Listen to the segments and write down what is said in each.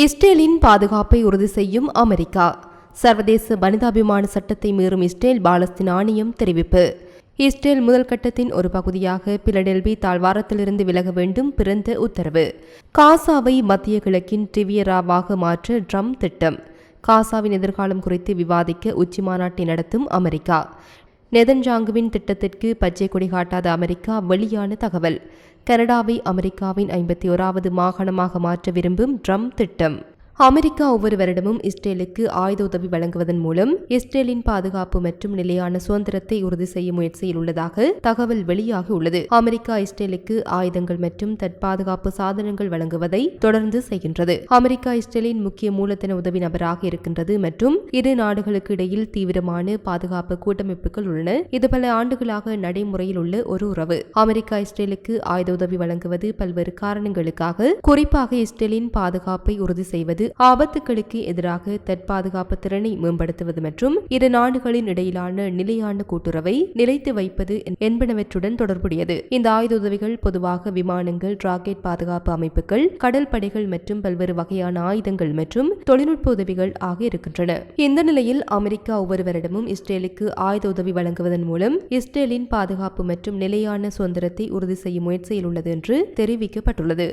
இஸ்ரேலின் பாதுகாப்பை உறுதி செய்யும் அமெரிக்கா. சர்வதேச மனிதாபிமான சட்டத்தை மீறும் இஸ்ரேல் பாலஸ்தீன் ஆணையம் தெரிவிப்பு. இஸ்ரேல் முதல் கட்டத்தின் ஒரு பகுதியாக பிலடெல்வி தாழ்வாரத்திலிருந்து விலக வேண்டும் பிறந்த உத்தரவு. காசாவை மத்திய கிழக்கின் டிவியராவாக மாற்ற ட்ரம்ப் திட்டம். காசாவின் எதிர்காலம் குறித்து விவாதிக்க உச்சி மாநாட்டை நடத்தும் அமெரிக்கா. நெதன்ஜாங்குவின் திட்டத்திற்கு பச்சை கொடி காட்டாத அமெரிக்கா வெளியான தகவல். கனடாவை அமெரிக்காவின் ஐம்பத்தி ஓராவது மாகாணமாக மாற்ற விரும்பும் ட்ரம்ப் திட்டம். அமெரிக்கா ஒவ்வொரு வருடமும் இஸ்ரேலுக்கு ஆயுத உதவி வழங்குவதன் மூலம் இஸ்ரேலின் பாதுகாப்பு மற்றும் நிலையான சுதந்திரத்தை உறுதி செய்ய முயற்சியில் உள்ளதாக தகவல் வெளியாகி உள்ளது. அமெரிக்கா இஸ்ரேலுக்கு ஆயுதங்கள் மற்றும் தற்பாதுகாப்பு சாதனங்கள் வழங்குவதை தொடர்ந்து செய்கின்றது. அமெரிக்கா இஸ்ரேலின் முக்கிய மூலதன உதவி நபராக இருக்கின்றது மற்றும் இரு நாடுகளுக்கு இடையில் தீவிரமான பாதுகாப்பு கூட்டமைப்புகள் உள்ளன. இது பல ஆண்டுகளாக நடைமுறையில் உள்ள ஒரு உறவு. அமெரிக்கா இஸ்ரேலுக்கு ஆயுத உதவி வழங்குவது பல்வேறு காரணங்களுக்காக குறிப்பாக இஸ்ரேலின் பாதுகாப்பை உறுதி செய்வது ஆபத்துகளுக்கு எதிராக தற்பாதுகாப்பு திறனை மேம்படுத்துவது மற்றும் இரு நாடுகளின் இடையிலான நிலையான கூட்டுறவை நிலைத்து வைப்பது என்பனவற்றுடன் தொடர்புடையது. இந்த ஆயுத உதவிகள் பொதுவாக விமானங்கள் ராக்கெட் பாதுகாப்பு அமைப்புகள் கடல் படைகள் மற்றும் பல்வேறு வகையான ஆயுதங்கள் மற்றும் தொழில்நுட்ப உதவிகள் ஆக இருக்கின்றன. இந்த நிலையில் அமெரிக்கா ஒவ்வொரு வருடமும் இஸ்ரேலுக்கு ஆயுத உதவி வழங்குவதன் மூலம் இஸ்ரேலின் பாதுகாப்பு மற்றும் நிலையான சுதந்திரத்தை உறுதி செய்யும் முயற்சியில் உள்ளது என்று தெரிவிக்கப்பட்டுள்ளது.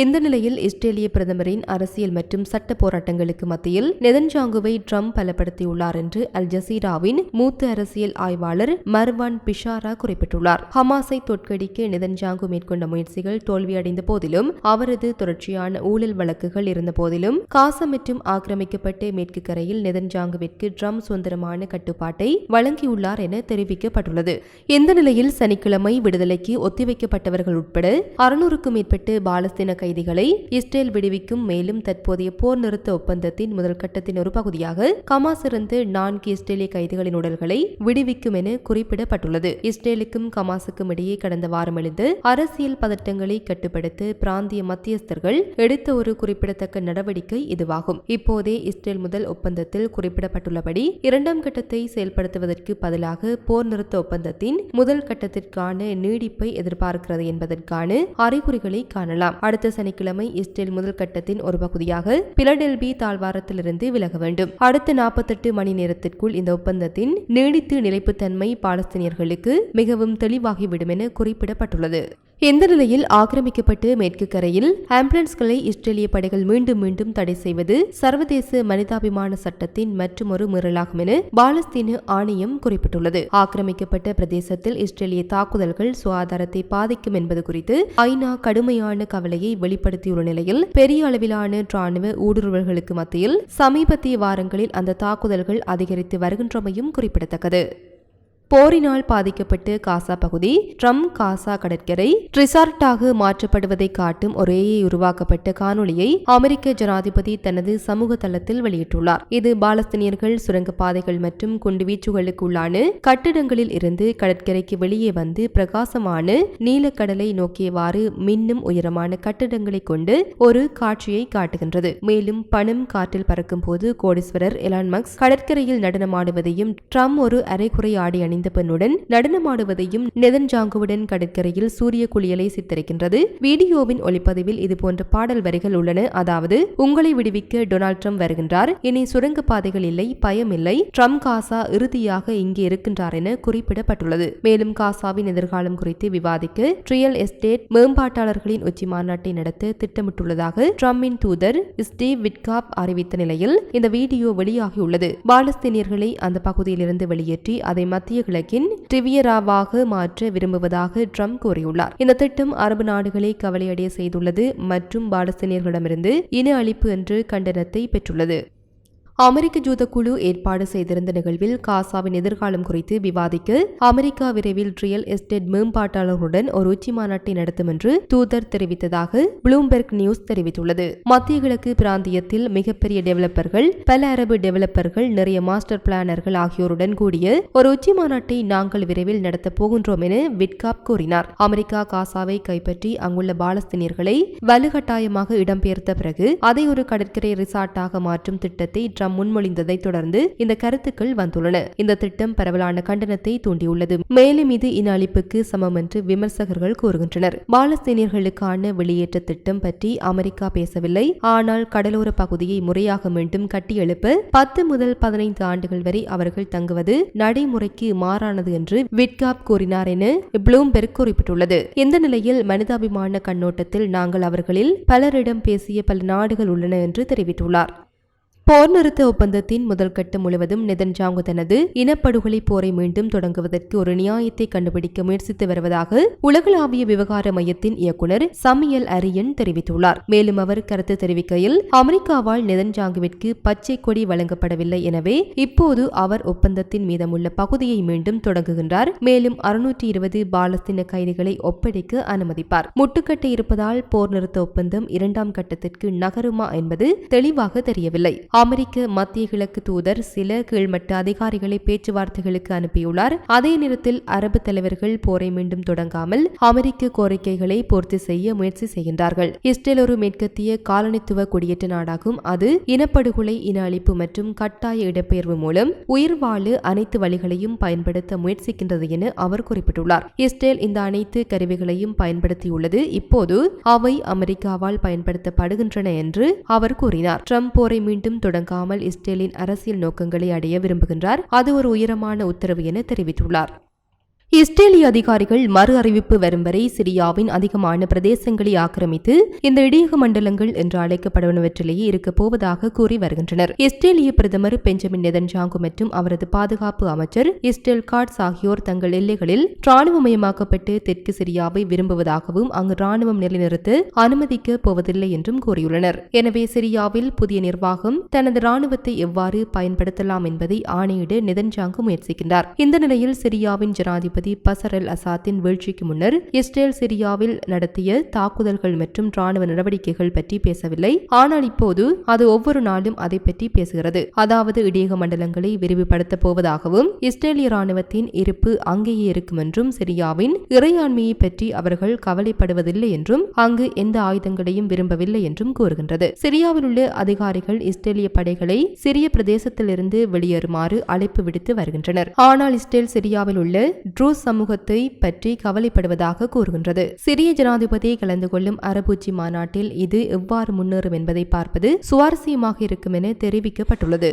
இந்த நிலையில் இஸ்ரேலிய பிரதமரின் அரசியல் மற்றும் சட்ட போராட்டங்களுக்கு மத்தியில் நெதன்ஜாங்குவை ட்ரம்ப் பலப்படுத்தியுள்ளார் என்று அல் ஜசீராவின் மூத்த அரசியல் ஆய்வாளர் மர்வான் பிஷாரா குறிப்பிட்டுள்ளார். ஹமாஸை தோற்கடிக்க நெதன்ஜாங்கு மேற்கொண்ட முயற்சிகள் தோல்வியடைந்த போதிலும் அவரது தொடர்ச்சியான ஊழல் வழக்குகள் இருந்த போதிலும் காசம் மற்றும் ஆக்கிரமிக்கப்பட்ட மேற்கு கரையில் நெதன்ஜாங்குவிற்கு ட்ரம்ப் சுதந்திரமான கட்டுப்பாட்டை வழங்கியுள்ளார் என தெரிவிக்கப்பட்டுள்ளது. இந்த நிலையில் சனிக்கிழமை விடுதலைக்கு ஒத்திவைக்கப்பட்டவர்கள் உட்பட அறுநூறுக்கும் மேற்பட்ட பாலஸ்தீன கைதிகளை இஸ்ரேல் விடுவிக்கும் மேலும் தற்போதைய போர் நிறுத்த ஒப்பந்தத்தின் முதல் கட்டத்தின் ஒரு பகுதியாக கமாஸ் இருந்து நான்கு இஸ்ரேலிய கைதிகளின் உடல்களை விடுவிக்கும் என குறிப்பிடப்பட்டுள்ளது. இஸ்ரேலுக்கும் கமாசுக்கும் இடையே கடந்த வாரம் எழுந்து அரசியல் பதட்டங்களை கட்டுப்படுத்த பிராந்திய மத்தியஸ்தர்கள் எடுத்த ஒரு குறிப்பிடத்தக்க நடவடிக்கை இதுவாகும். இப்போதே இஸ்ரேல் முதல் ஒப்பந்தத்தில் குறிப்பிடப்பட்டுள்ளபடி இரண்டாம் கட்டத்தை செயல்படுத்துவதற்கு பதிலாக போர் நிறுத்த ஒப்பந்தத்தின் முதல் கட்டத்திற்கான நீடிப்பை எதிர்பார்க்கிறது என்பதற்கான அறிகுறிகளை காணலாம். அடுத்த சனிக்கிழமை இஸ்ரேல் முதல் கட்டத்தின் ஒரு பகுதியாக பிலடெல்பி தாழ்வாரத்திலிருந்து விலக வேண்டும். அடுத்த நாற்பத்தெட்டு மணி நேரத்திற்குள் இந்த ஒப்பந்தத்தின் நீடித்து நிலைப்புத்தன்மை பாலஸ்தீனியர்களுக்கு மிகவும் தெளிவாகிவிடும் என குறிப்பிடப்பட்டுள்ளது. இந்த நிலையில் ஆக்கிரமிக்கப்பட்டு மேற்கு கரையில் ஆம்புலன்ஸ்களை இஸ்ரேலிய படைகள் மீண்டும் மீண்டும் தடை செய்வது சர்வதேச மனிதாபிமான சட்டத்தின் மற்றொரு மீறலாகும் என பாலஸ்தீன ஆணையம் குறிப்பிட்டுள்ளது. ஆக்கிரமிக்கப்பட்ட பிரதேசத்தில் இஸ்ரேலிய தாக்குதல்கள் சுகாதாரத்தை பாதிக்கும் என்பது குறித்து ஐநா கடுமையான கவலையை வெளிப்படுத்தியுள்ள நிலையில் பெரிய அளவிலான ராணுவ ஊடுருவல்களுக்கு மத்தியில் சமீபத்திய வாரங்களில் அந்த தாக்குதல்கள் அதிகரித்து வருகின்றமையும் குறிப்பிடத்தக்கது. போரினால் பாதிக்கப்பட்டு காசா பகுதி ட்ரம் காசா கடற்கரை ரிசார்ட்டாக மாற்றப்படுவதை காட்டும் ஒரேயே உருவாக்கப்பட்ட காணொளியை அமெரிக்க ஜனாதிபதி தனது சமூக தளத்தில் வெளியிட்டுள்ளார். இது பாலஸ்தீனியர்கள் சுரங்கப்பாதைகள் மற்றும் குண்டுவீச்சுகளுக்கு உள்ளான கட்டிடங்களில் இருந்து கடற்கரைக்கு வெளியே வந்து பிரகாசமான நீலக்கடலை நோக்கியவாறு மின்னும் உயரமான கட்டிடங்களை கொண்டு ஒரு காட்சியை காட்டுகின்றது. மேலும் பணம் காற்றில் பறக்கும் போது கோடீஸ்வரர் எலான்மக்ஸ் கடற்கரையில் நடனமாடுவதையும் ட்ரம் ஒரு அரைகுறை ஆடி அணிந்து பெண்ணுடன் நடனமாடுவதையும் நெதன்ஜாங்குவுடன் கடற்கரையில் சூரிய குளியலை சித்தரிக்கின்றது. வீடியோவின் ஒளிப்பதிவில் இதுபோன்ற பாடல் வரிகள் உள்ளன. அதாவது உங்களை விடுவிக்க டொனால்ட் ட்ரம்ப் வருகின்றார். இனி சுரங்க பாதைகள் இல்லை பயம் இல்லை. ட்ரம்ப் காசா இறுதியாக இங்கே இருக்கின்றார் என குறிப்பிடப்பட்டுள்ளது. மேலும் காசாவின் எதிர்காலம் குறித்து விவாதிக்க ரியல் எஸ்டேட் மேம்பாட்டாளர்களின் உச்சி மாநாட்டை நடத்த திட்டமிட்டுள்ளதாக ட்ரம்பின் தூதர் ஸ்டீவ் விட்காப் அறிவித்த நிலையில் இந்த வீடியோ வெளியாகியுள்ளது. பாலஸ்தீனியர்களை அந்த பகுதியிலிருந்து வெளியேற்றி அதை மத்திய கிழக்கின் ட்ரிவியராவாக மாற்ற விரும்புவதாக ட்ரம்ப் கூறியுள்ளார். இந்த திட்டம் அரபு நாடுகளை கவலையடைய செய்துள்ளது மற்றும் பாலஸ்தீனியர்களிடமிருந்து இன அழிப்பு என்று கண்டனத்தை பெற்றுள்ளது. அமெரிக்க ஜூத குழு ஏற்பாடு செய்திருந்த நிகழ்வில் காசாவின் எதிர்காலம் குறித்து விவாதிக்க அமெரிக்கா விரைவில் ரியல் எஸ்டேட் மேம்பாட்டாளர்களுடன் ஒரு உச்சி மாநாட்டை நடத்தும் என்று தூதர் தெரிவித்ததாக ப்ளூம்பெர்க் நியூஸ் தெரிவித்துள்ளது. மத்திய கிழக்கு பிராந்தியத்தில் மிகப்பெரிய டெவலப்பர்கள் பல அரபு டெவலப்பர்கள் நிறைய மாஸ்டர் பிளானர்கள் ஆகியோருடன் கூடிய ஒரு உச்சி மாநாட்டை நாங்கள் விரைவில் நடத்தப் போகின்றோம் என விட்காப் கூறினார். அமெரிக்கா காசாவை கைப்பற்றி அங்குள்ள பாலஸ்தீனியர்களை வலுகட்டாயமாக இடம்பெயர்த்த பிறகு அதை ஒரு கடற்கரை ரிசார்ட்டாக மாற்றும் திட்டத்தை ட்ரம்ப் முன்மொழிந்ததை தொடர்ந்து இந்த கருத்துக்கள் வந்துள்ளன. இந்த திட்டம் பரவலான கண்டனத்தை தூண்டியுள்ளது. மேலும் இது இன அழிப்புக்கு சமம் என்று விமர்சகர்கள் கூறுகின்றனர். பாலஸ்தீனியர்களுக்கான வெளியேற்ற திட்டம் பற்றி அமெரிக்கா பேசவில்லை. ஆனால் கடலோர பகுதியை முறையாக மீண்டும் கட்டியெழுப்ப பத்து முதல் பதினைந்து ஆண்டுகள் வரை அவர்கள் தங்குவது நடைமுறைக்கு மாறானது என்று விட்காப் கூறினார் என ப்ளூம்பெர்க் குறிப்பிட்டுள்ளது. இந்த நிலையில் மனிதாபிமான கண்ணோட்டத்தில் நாங்கள் அவர்களில் பலரிடம் பேசிய பல நாடுகள் உள்ளன என்று தெரிவித்துள்ளார். போர் நிறுத்த ஒப்பந்தத்தின் முதல் கட்டம் முழுவதும் நெதன்ஜாங்கு தனது இனப்படுகொலை போரை மீண்டும் தொடங்குவதற்கு ஒரு நியாயத்தை கண்டுபிடிக்க முயற்சித்து வருவதாக உலகளாவிய விவகார மையத்தின் இயக்குநர் சமியல் அரியன் தெரிவித்துள்ளார். மேலும் அவர் கருத்து தெரிவிக்கையில் அமெரிக்காவால் நெதன்ஜாங்குவிற்கு பச்சை கொடி வழங்கப்படவில்லை எனவே இப்போது அவர் ஒப்பந்தத்தின் மீதமுள்ள பகுதியை மீண்டும் தொடங்குகின்றார். மேலும் அறுநூற்றி இருபது பாலஸ்தீன கைதிகளை ஒப்படைக்க அனுமதிப்பார். முட்டுக்கட்டை இருப்பதால் போர் நிறுத்த ஒப்பந்தம் இரண்டாம் கட்டத்திற்கு நகருமா என்பது தெளிவாக தெரியவில்லை. அமெரிக்க மத்திய கிழக்கு தூதர் சில கீழ்மட்ட அதிகாரிகளை பேச்சுவார்த்தைகளுக்கு அனுப்பியுள்ளார். அதே நேரத்தில் அரபு தலைவர்கள் போரை மீண்டும் தொடங்காமல் அமெரிக்க கோரிக்கைகளை பூர்த்தி செய்ய முயற்சி செய்கின்றார்கள். இஸ்ரேல் ஒரு மேற்கத்திய காலனித்துவ குடியேற்ற நாடாகும். அது இனப்படுகொலை இன அழிப்பு மற்றும் கட்டாய இடப்பெயர்வு மூலம் உயிர் வாழ அனைத்து வழிகளையும் பயன்படுத்த முயற்சிக்கின்றது என அவர் குறிப்பிட்டுள்ளார். இஸ்ரேல் இந்த அனைத்து கருவிகளையும் பயன்படுத்தியுள்ளது. இப்போது அவை அமெரிக்காவால் பயன்படுத்தப்படுகின்றன என்று அவர் கூறினார். ட்ரம்ப் போரை மீண்டும் தொடங்காமல் இஸ்ரேலின் அரசியல் நோக்கங்களை அடைய விரும்புகின்றார். அது ஒரு உயரமான உத்தரவு என தெரிவித்துள்ளார். இஸ்ரேலிய அதிகாரிகள் மறு அறிவிப்பு வரும் வரை சிரியாவின் அதிகமான பிரதேசங்களை ஆக்கிரமித்து இந்த இடையக மண்டலங்கள் என்று அழைக்கப்படுவனவற்றிலேயே இருக்கப் போவதாக கூறி வருகின்றனர். இஸ்ரேலிய பிரதமர் பெஞ்சமின் நெதன்ஜாங்கு மற்றும் அவரது பாதுகாப்பு அமைச்சர் இஸ்ரேல் காட்ஸ் ஆகியோர் தங்கள் எல்லைகளில் ராணுவமயமாக்கப்பட்டு தெற்கு சிரியாவை விரும்புவதாகவும் அங்கு ராணுவம் நிலைநிறுத்த அனுமதிக்க போவதில்லை என்றும் கூறியுள்ளனர். எனவே சிரியாவில் புதிய நிர்வாகம் தனது ராணுவத்தை எவ்வாறு பயன்படுத்தலாம் என்பதை ஆணையிட நெதன்ஜாங்கு முயற்சிக்கின்றார். இந்த நிலையில் சிரியாவின் ஜனாதிபதி பசர் அல் அசாத்தின் வீழ்ச்சிக்கு முன்னர் இஸ்ரேல் சிரியாவில் நடத்திய தாக்குதல்கள் மற்றும் ராணுவ நடவடிக்கைகள் பற்றி பேசவில்லை. ஆனால் இப்போது அது ஒவ்வொரு நாளும் அதை பற்றி பேசுகிறது. அதாவது இடியக மண்டலங்களை விரிவுபடுத்தப் போவதாகவும் இஸ்ரேலிய ராணுவத்தின் இருப்பு அங்கேயே இருக்கும் என்றும் சிரியாவின் இறையாண்மையை பற்றி அவர்கள் கவலைப்படுவதில்லை என்றும் அங்கு எந்த ஆயுதங்களையும் விரும்பவில்லை என்றும் கூறுகின்றது. சிரியாவில் உள்ள அதிகாரிகள் இஸ்ரேலிய படைகளை சிறிய பிரதேசத்திலிருந்து வெளியேறுமாறு அழைப்பு விடுத்து வருகின்றனர். ஆனால் இஸ்ரேல் சிரியாவில் உள்ள ட்ரூ சமூகத்தை பற்றி கவலைப்படுவதாக கூறுகின்றது. சிரிய ஜனாதிபதி கலந்து கொள்ளும் அரபூச்சி மாநாட்டில் இது எவ்வாறு முன்னேறும் என்பதை பார்ப்பது சுவாரஸ்யமாக இருக்கும் என தெரிவிக்கப்பட்டுள்ளது.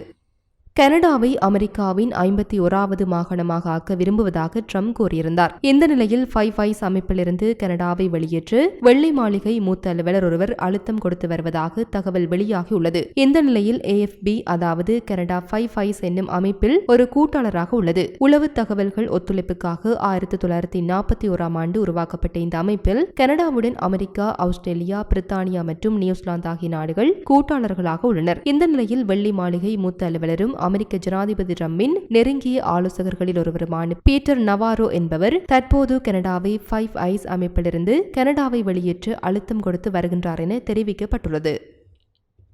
கனடாவை அமெரிக்காவின் ஐம்பத்தி ஓராவது மாகாணமாக ஆக்க விரும்புவதாக ட்ரம்ப் கூறியிருந்தார். இந்த நிலையில் ஃபைவ் ஃபைஸ் அமைப்பிலிருந்து கனடாவை வெளியேற்று வெள்ளை மாளிகை மூத்த அலுவலர் ஒருவர் அழுத்தம் கொடுத்து வருவதாக தகவல் வெளியாகியுள்ளது. இந்த நிலையில் ஏஎஃப்பி அதாவது கனடா ஃபைவ் ஃபைஸ் என்னும் அமைப்பில் ஒரு கூட்டாளராக உள்ளது. உளவு தகவல்கள் ஒத்துழைப்புக்காக ஆயிரத்தி தொள்ளாயிரத்தி நாற்பத்தி ஓராம் ஆண்டு உருவாக்கப்பட்ட இந்த அமைப்பில் கனடாவுடன் அமெரிக்கா ஆஸ்திரேலியா பிரித்தானியா மற்றும் நியூசிலாந்து ஆகிய நாடுகள் கூட்டாளர்களாக உள்ளனர். இந்த நிலையில் வெள்ளை மாளிகை மூத்த அலுவலரும் அமெரிக்க ஜனாதிபதி ரம்மின் நெருங்கிய ஆலோசகர்களில் ஒருவருமான பீட்டர் நவாரோ என்பவர் தற்போது கனடாவை ஃபைவ் ஐஸ் அமைப்பிலிருந்து கனடாவை வெளியேற்ற அழுத்தம் கொடுத்து வருகின்றார் என தெரிவிக்கப்பட்டுள்ளது.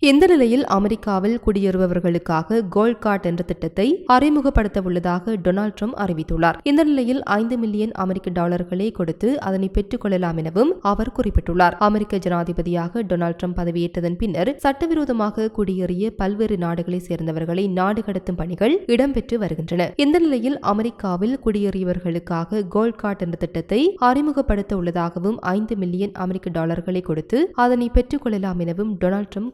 இந்த நிலையில் அமெரிக்காவில் குடியேறுபவர்களுக்காக கோல்ட் கார்டு என்ற திட்டத்தை அறிமுகப்படுத்த உள்ளதாக டொனால்ட் ட்ரம்ப் அறிவித்துள்ளார். இந்த நிலையில் ஐந்து மில்லியன் அமெரிக்க டாலர்களை கொடுத்து அதனை பெற்றுக் கொள்ளலாம் எனவும் அவர் குறிப்பிட்டுள்ளார். அமெரிக்க ஜனாதிபதியாக டொனால்ட் ட்ரம்ப் பதவியேற்றதன் பின்னர் சட்டவிரோதமாக குடியேறிய பல்வேறு நாடுகளைச் சேர்ந்தவர்களை நாடு கடத்தும் பணிகள் இடம்பெற்று வருகின்றன. இந்த நிலையில் அமெரிக்காவில் குடியேறியவர்களுக்காக கோல்ட் கார்டு என்ற திட்டத்தை அறிமுகப்படுத்த உள்ளதாகவும் ஐந்து மில்லியன் அமெரிக்க டாலர்களை கொடுத்து அதனை பெற்றுக் கொள்ளலாம் எனவும் டொனால்ட் ட்ரம்ப்